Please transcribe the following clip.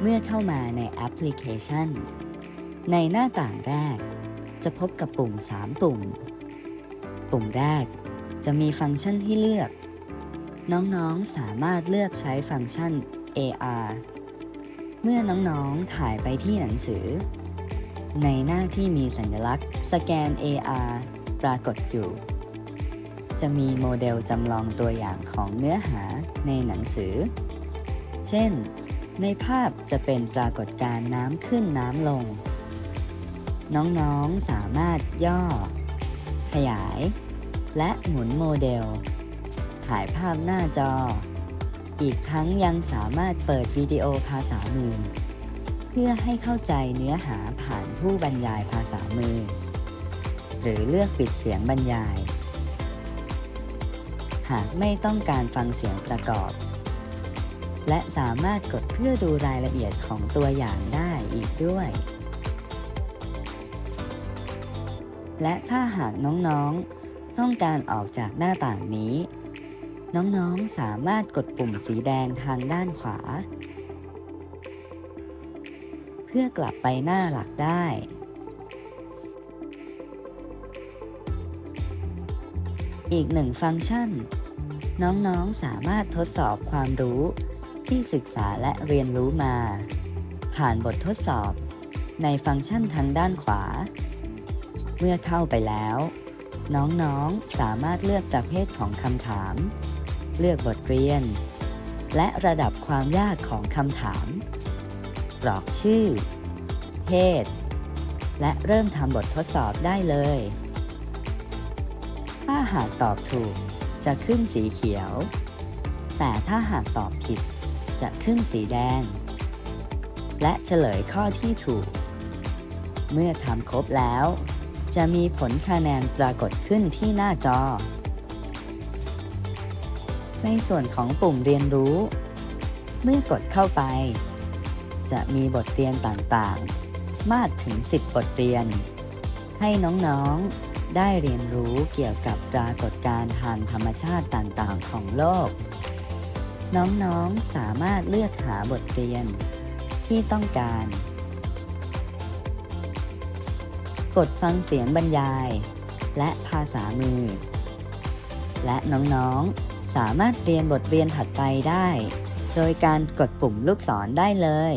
เมื่อเข้ามาในแอปพลิเคชัน ในหน้าต่างแรก จะพบกับปุ่ม 3 ปุ่ม ปุ่มแรกจะมีฟังก์ชันให้เลือก น้องๆสามารถเลือกใช้ฟังก์ชัน AR เมื่อน้องๆถ่ายไปที่หนังสือ ในหน้าที่มีสัญลักษณ์ สแกน AR ปรากฏอยู่ จะมีโมเดลจำลองตัวอย่างของเนื้อหาในหนังสือ เช่น ในภาพจะเป็นปรากฏการณ์น้ำขึ้นน้ำลง น้องๆสามารถย่อ ขยาย และหมุนโมเดล ถ่ายภาพหน้าจอ อีกทั้งยังสามารถเปิดวิดีโอภาษามือ เพื่อให้เข้าใจเนื้อหาผ่านผู้บรรยายภาษามือ หรือเลือกปิดเสียงบรรยาย หากไม่ต้องการฟังเสียงประกอบ และสามารถกดเพื่อดูรายละเอียดของตัวอย่างได้อีกด้วย และถ้าหากน้องๆ ต้องการออกจากหน้าต่างนี้ น้องๆ สามารถกดปุ่มสีแดงทางด้านขวา เพื่อกลับไปหน้าหลักได้อีกหนึ่งฟังก์ชัน น้องๆสามารถทดสอบความรู้ ที่ศึกษาและเรียนรู้มา ผ่านบททดสอบ ในฟังก์ชันทางด้านขวา เมื่อเข้าไปแล้ว น้องๆสามารถเลือกประเภทของคำถาม เลือกบทเรียน และระดับความยากของคำถามกรอกชื่อ เพศ และเริ่มทำบททดสอบได้เลย ถ้าหากตอบถูกจะขึ้นสีเขียว แต่ถ้าหากตอบผิด จะขึ้นสีแดง และเฉลยข้อที่ถูก เมื่อทำครบแล้ว จะมีผลคะแนนปรากฏขึ้นที่หน้าจอ ในส่วนของปุ่มเรียนรู้ เมื่อกดเข้าไป จะมีบทเรียนต่างๆ มากถึง 10 บทเรียน ให้น้องๆได้เรียนรู้เกี่ยวกับปรากฏการณ์ทางธรรมชาติต่างๆ ของโลก น้องๆสามารถเลือกหาบทเรียนที่ต้องการ กดฟังเสียงบรรยาย และภาษามือ และน้องๆสามารถเรียนบทเรียนถัดไปได้ โดยการกดปุ่มลูกศรได้เลย